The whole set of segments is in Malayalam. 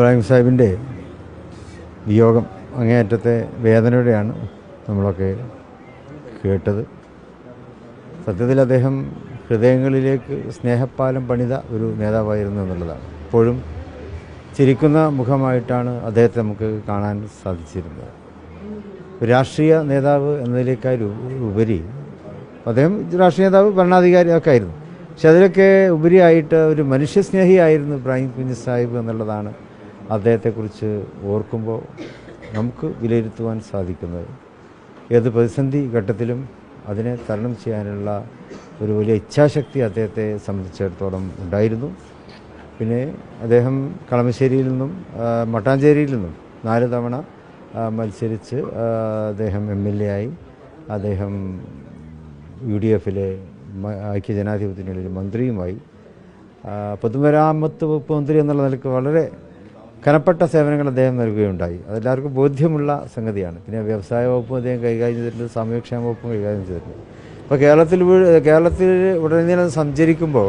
ഇബ്രാഹിം സാഹിബിന്റെ വിയോഗം അങ്ങേയറ്റത്തെ വേദനയോടെയാണ് നമ്മളൊക്കെ കേട്ടത്. സത്യത്തിൽ അദ്ദേഹം ഹൃദയങ്ങളിലേക്ക് സ്നേഹപ്പാലം പണിത ഒരു നേതാവായിരുന്നു എന്നുള്ളതാണ്. ഇപ്പോഴും ചിരിക്കുന്ന മുഖമായിട്ടാണ് അദ്ദേഹത്തെ നമുക്ക് കാണാൻ സാധിച്ചിരുന്നത്. രാഷ്ട്രീയ നേതാവ് എന്നതിനേക്കാൾ ഉപരി അദ്ദേഹം രാഷ്ട്രീയ നേതാവ് ഭരണാധികാരി ഒക്കെ ആയിരുന്നു. പക്ഷെ അതിലൊക്കെ ഉപരിയായിട്ട് ഒരു മനുഷ്യസ്നേഹിയായിരുന്നു ഇബ്രാഹിം കുഞ്ഞ് സാഹിബ് എന്നുള്ളതാണ് അദ്ദേഹത്തെക്കുറിച്ച് ഓർക്കുമ്പോൾ നമുക്ക് വിലയിരുത്തുവാൻ സാധിക്കുന്നത്. ഏത് പ്രതിസന്ധി ഘട്ടത്തിലും അതിനെ തരണം ചെയ്യാനുള്ള ഒരു വലിയ ഇച്ഛാശക്തി അദ്ദേഹത്തെ സംബന്ധിച്ചിടത്തോളം ഉണ്ടായിരുന്നു. പിന്നെ അദ്ദേഹം കളമശ്ശേരിയിൽ നിന്നും മട്ടാഞ്ചേരിയിൽ നിന്നും നാല് തവണ മത്സരിച്ച് അദ്ദേഹം എം എൽ എ ആയി. അദ്ദേഹം യു ഡി എഫിലെ ഐക്യജനാധിപത്യത്തിനുള്ളിൽ മന്ത്രിയുമായി. ആ, പൊതുമരാമത്ത് വകുപ്പ് മന്ത്രി എന്നുള്ള നിലയ്ക്ക് വളരെ കനപ്പെട്ട സേവനങ്ങൾ അദ്ദേഹം നൽകുകയുണ്ടായി. അതെല്ലാവർക്കും ബോധ്യമുള്ള സംഗതിയാണ്. പിന്നെ വ്യവസായ വകുപ്പും അദ്ദേഹം കൈകാര്യം ചെയ്തിട്ടുണ്ട് സാമൂഹ്യക്ഷേമ വകുപ്പും കൈകാര്യം ചെയ്തിട്ടുണ്ട്. അപ്പോൾ കേരളത്തിൽ കേരളത്തിൽ ഉടനീളം സഞ്ചരിക്കുമ്പോൾ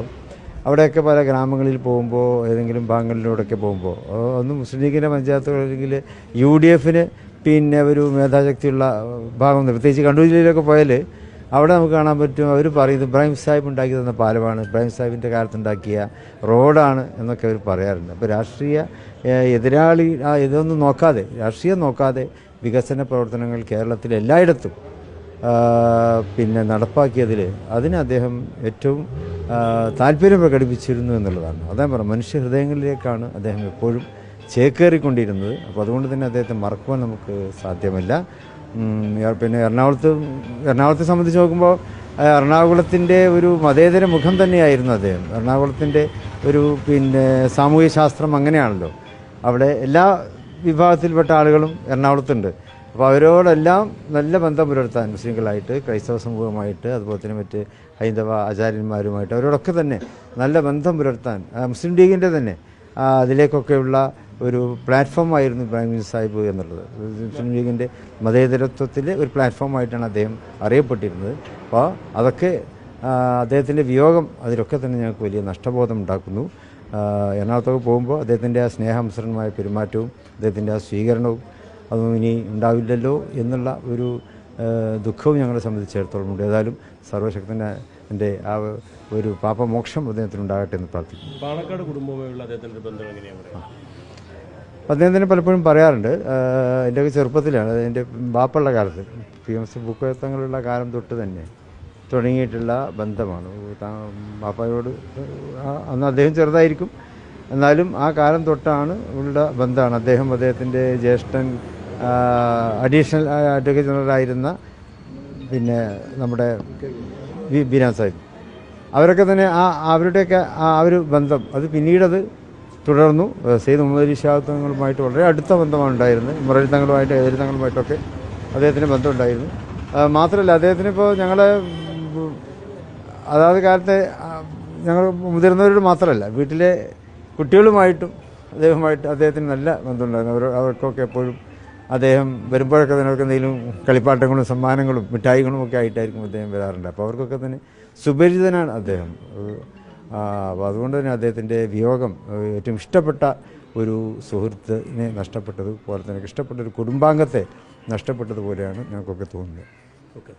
അവിടെയൊക്കെ പല ഗ്രാമങ്ങളിൽ പോകുമ്പോൾ ഏതെങ്കിലും ഭാഗങ്ങളിലൂടെയൊക്കെ പോകുമ്പോൾ ഒന്ന് മുസ്ലിം ലീഗിന്റെ പഞ്ചായത്തുകൾ അല്ലെങ്കിൽ യു ഡി എഫിന് പിന്നെ ഒരു മേധാശക്തിയുള്ള ഭാഗം പ്രത്യേകിച്ച് കണ്ണൂർ ജില്ലയിലൊക്കെ പോയാൽ അവിടെ നമുക്ക് കാണാൻ പറ്റും. അവർ പറയുന്നത് ഇബ്രാഹിം സാഹിബ് ഉണ്ടാക്കി തന്ന പാലമാണ്. ഇബ്രാഹിം സാഹിബിന്റെ കാലത്തുണ്ടാക്കിയ റോഡാണ് എന്നൊക്കെ അവർ പറയാറുണ്ട്. അപ്പോൾ രാഷ്ട്രീയ എതിരാളി ഇതൊന്നും നോക്കാതെ രാഷ്ട്രീയം നോക്കാതെ വികസന പ്രവർത്തനങ്ങൾ കേരളത്തിൽ എല്ലായിടത്തും പിന്നെ നടപ്പാക്കിയതിൽ അതിന് അദ്ദേഹം ഏറ്റവും താല്പര്യം പ്രകടിപ്പിച്ചിരുന്നു എന്നുള്ളതാണ്. അതേ പറഞ്ഞു മനുഷ്യ ഹൃദയങ്ങളിലേക്കാണ് അദ്ദേഹം എപ്പോഴും ചേക്കേറിക്കൊണ്ടിരുന്നത്. അപ്പോൾ അതുകൊണ്ട് തന്നെ അദ്ദേഹത്തെ മറക്കുവാൻ നമുക്ക് സാധ്യമല്ല. പിന്നെ എറണാകുളത്ത് എറണാകുളത്തെ സംബന്ധിച്ച് നോക്കുമ്പോൾ എറണാകുളത്തിന്റെ ഒരു മതേതര മുഖം തന്നെയായിരുന്നു അദ്ദേഹം. എറണാകുളത്തിന്റെ ഒരു പിന്നെ സാമൂഹ്യ ശാസ്ത്രം അങ്ങനെയാണല്ലോ. അവിടെ എല്ലാ വിഭാഗത്തിൽപ്പെട്ട ആളുകളും എറണാകുളത്തുണ്ട്. അപ്പോൾ അവരോടെല്ലാം നല്ല ബന്ധം പുലർത്താൻ മുസ്ലിങ്ങളായിട്ട് ക്രൈസ്തവ സമൂഹമായിട്ട് അതുപോലെ തന്നെ മറ്റ് ഹൈന്ദവ ആചാര്യന്മാരുമായിട്ട് അവരോടൊക്കെ തന്നെ നല്ല ബന്ധം പുലർത്താൻ മുസ്ലിം ലീഗിന്റെ തന്നെ അതിലേക്കൊക്കെയുള്ള ഒരു പ്ലാറ്റ്ഫോമായിരുന്നു ഇബ്രാഹിം കുഞ്ഞ് സാഹിബ് എന്നുള്ളത്. മുസ്ലിം ലീഗിന്റെ മതേതരത്വത്തിലെ ഒരു പ്ലാറ്റ്ഫോമായിട്ടാണ് അദ്ദേഹം അറിയപ്പെട്ടിരുന്നത്. അപ്പോൾ അതൊക്കെ അദ്ദേഹത്തിന്റെ വിയോഗം അതിലൊക്കെ തന്നെ ഞങ്ങൾക്ക് വലിയ നഷ്ടബോധം ഉണ്ടാക്കുന്നു. എറണാകുളത്തൊക്കെ പോകുമ്പോൾ അദ്ദേഹത്തിന്റെ ആ സ്നേഹമസരണമായ പെരുമാറ്റവും അദ്ദേഹത്തിന്റെ ആ സ്വീകരണവും അതൊന്നും ഇനി ഉണ്ടാവില്ലല്ലോ എന്നുള്ള ഒരു ദുഃഖവും ഞങ്ങളെ സംബന്ധിച്ചിടത്തോളം ഉണ്ട്. ഏതായാലും സർവശക്തന്റെ എന്റെ ആ ഒരു പാപമോക്ഷം അദ്ദേഹത്തിന് ഉണ്ടാകട്ടെ എന്ന് പ്രാർത്ഥിക്കുന്നു. പാണക്കാട് കുടുംബവുമായുള്ള അദ്ദേഹത്തിന്റെ ബന്ധം എങ്ങനെയാണ് പറയുക തന്നെ പലപ്പോഴും പറയാറുണ്ട് എന്റെ ചെറുപ്പത്തിലാണ് എന്റെ ബാപ്പുള്ള കാലത്ത് പി എം സി ബുക്കത്തങ്ങളുള്ള കാലം തൊട്ട് തന്നെ തുടങ്ങിയിട്ടുള്ള ബന്ധമാണ്. ബാപ്പയോട് അന്ന് അദ്ദേഹം ചെറുതായിരിക്കും. എന്നാലും ആ കാലം തൊട്ടാണ് ഉള്ള ബന്ധമാണ്. അദ്ദേഹം അദ്ദേഹത്തിന്റെ ജ്യേഷ്ഠൻ അഡീഷണൽ അഡ്വക്കേറ്റ് ജനറലായിരുന്ന പിന്നെ നമ്മുടെ ബീനാ സാഹിബ്. അവരൊക്കെ തന്നെ ആ അവരുടെയൊക്കെ ആ ഒരു ബന്ധം അത് പിന്നീടത് തുടർന്നു സെയ്ദ് മുഹമ്മദ് അലി ഷാഹ് തങ്ങളുമായിട്ട് വളരെ അടുത്ത ബന്ധമാണ് ഉണ്ടായിരുന്നത് മുരളി തങ്ങളുമായിട്ട് എതിരി തങ്ങളുമായിട്ടൊക്കെ അദ്ദേഹത്തിന് ബന്ധമുണ്ടായിരുന്നു. മാത്രമല്ല അദ്ദേഹത്തിന് ഇപ്പോൾ ഞങ്ങളെ അതാത് കാലത്തെ ഞങ്ങൾ മുതിർന്നവരോട് മാത്രമല്ല വീട്ടിലെ കുട്ടികളുമായിട്ടും അദ്ദേഹമായിട്ട് അദ്ദേഹത്തിന് നല്ല ബന്ധമുണ്ടായിരുന്നു. അവർ അവർക്കൊക്കെ എപ്പോഴും അദ്ദേഹം വരുമ്പോഴൊക്കെ അവർക്ക് എന്തെങ്കിലും കളിപ്പാട്ടങ്ങളും സമ്മാനങ്ങളും മിഠായികളും ഒക്കെ ആയിട്ടായിരിക്കും അദ്ദേഹം വരാറുണ്ട്. അപ്പോൾ അവർക്കൊക്കെ തന്നെ സുപരിചിതനാണ് അദ്ദേഹം. അപ്പോൾ അതുകൊണ്ട് തന്നെ അദ്ദേഹത്തിന്റെ വിയോഗം ഏറ്റവും ഇഷ്ടപ്പെട്ട ഒരു സുഹൃത്തിനെ നഷ്ടപ്പെട്ടത് പോലെ തന്നെ ഇഷ്ടപ്പെട്ട ഒരു കുടുംബാംഗത്തെ നഷ്ടപ്പെട്ടതുപോലെയാണ് ഞങ്ങൾക്കൊക്കെ തോന്നുന്നത്. ഓക്കെ.